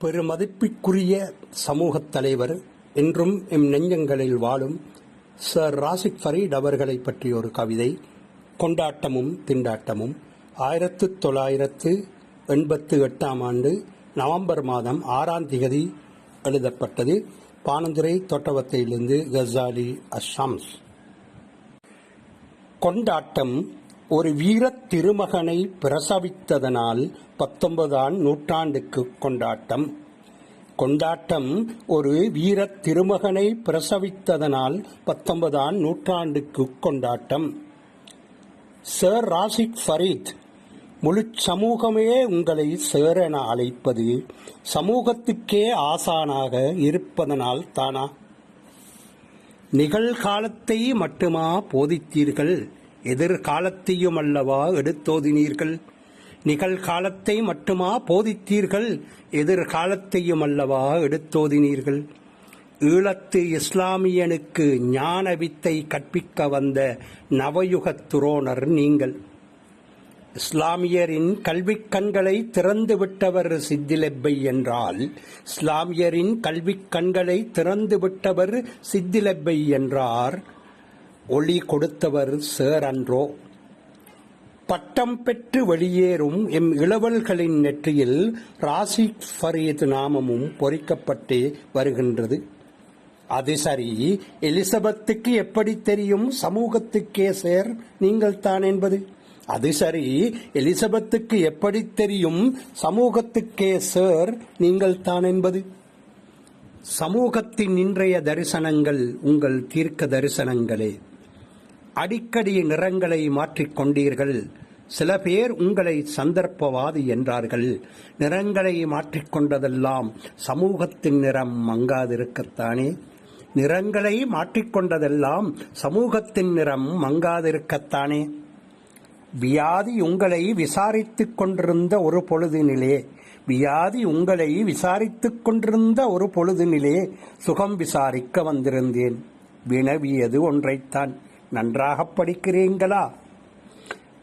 பெருமதிப்பிற்குரிய சமூகத் தலைவர் என்றும் எம் நெஞ்சங்களில் வாழும் சர் ராசிக் ஃபரீட் அவர்களை பற்றிய ஒரு கவிதை கொண்டாட்டமும் திண்டாட்டமும். ஆயிரத்து தொள்ளாயிரத்து எண்பத்து எட்டாம் ஆண்டு நவம்பர் மாதம் ஆறாம் திகதி எழுதப்பட்டது. பானந்துரை தோட்டவத்தையிலிருந்து கசாலி அஷாம்ஸ். கொண்டாட்டம் ஒரு வீரத் திருமகனை பிரசவித்ததனால் பத்தொன்பதாம் நூற்றாண்டுக்கு கொண்டாட்டம். கொண்டாட்டம் ஒரு வீரத் திருமகனை பிரசவித்ததனால் பத்தொன்பதாம் நூற்றாண்டுக்கு கொண்டாட்டம். சர் ராசிக் ஃபரீத் முழு சமூகமே உங்களை சேர் என அழைப்பது சமூகத்துக்கே ஆசானாக இருப்பதனால் தானா? நிகழ்காலத்தை மட்டுமா போதித்தீர்கள்? எதிர்காலத்தையும் அல்லவா எடுத்தோதினீர்கள்? நிகழ்காலத்தை மட்டுமா போதித்தீர்கள்? எதிர்காலத்தையும் அல்லவா எடுத்தோதினீர்கள்? ஈழத்து இஸ்லாமியனுக்கு ஞான வித்தை கற்பிக்க வந்த நவயுகத் துரோணர் நீங்கள். இஸ்லாமியரின் கல்விக் கண்களை திறந்து விட்டவர் சித்திலெப்பை என்றால் இஸ்லாமியரின் கல்விக் கண்களை திறந்து விட்டவர் சித்திலெப்பை என்றார். ஒளி கொடுத்தவர் சேர் அன்றோ. பட்டம் பெற்று வெளியேறும் எம் இளவல்களின் நெற்றியில் ராசி ஃபரீத் நாமமும் பொறிக்கப்பட்டு வருகின்றது. அது சரி எலிசபெத்துக்கு எப்படி தெரியும்? சமூகத்துக்கே சேர் நீங்கள் தான் என்பது. அது சரி எலிசபெத்துக்கு எப்படி தெரியும்? சமூகத்துக்கே சேர் நீங்கள் தான் என்பது. சமூகத்தின் இன்றைய தரிசனங்கள் உங்கள் தீர்க்க தரிசனங்களே. அடிக்கடி நிறங்களை மாற்றிக் கொண்டீர்கள். சில பேர் உங்களை சந்தர்ப்பவாதி என்றார்கள். நிறங்களை மாற்றிக்கொண்டதெல்லாம் சமூகத்தின் நிறம் மங்காதிருக்கத்தானே? நிறங்களை மாற்றிக்கொண்டதெல்லாம் சமூகத்தின் நிறம் மங்காதிருக்கத்தானே? வியாதி உங்களை விசாரித்துக் கொண்டிருந்த ஒரு பொழுதினிலே வியாதி உங்களை விசாரித்துக் கொண்டிருந்த ஒரு பொழுதினிலே சுகம் விசாரிக்க வந்திருந்தேன். வினவியது ஒன்றைத்தான். நன்றாக படிக்கிறீங்களா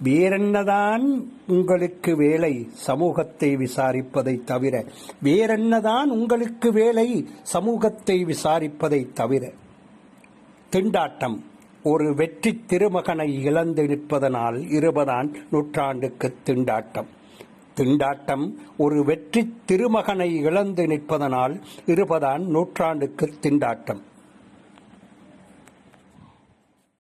வேறென்னதான் உங்களுக்கு வேலை? சமூகத்தை விசாரிப்பதை தவிர. வேறென்னதான் உங்களுக்கு வேலை? சமூகத்தை விசாரிப்பதை தவிர. திண்டாட்டம். ஒரு வெற்றி திருமகனை இழந்து நிற்பதனால் இருபதாம் நூற்றாண்டுக்கு திண்டாட்டம். திண்டாட்டம் ஒரு வெற்றி திருமகனை இழந்து நிற்பதனால் இருபதாம் நூற்றாண்டுக்கு திண்டாட்டம்.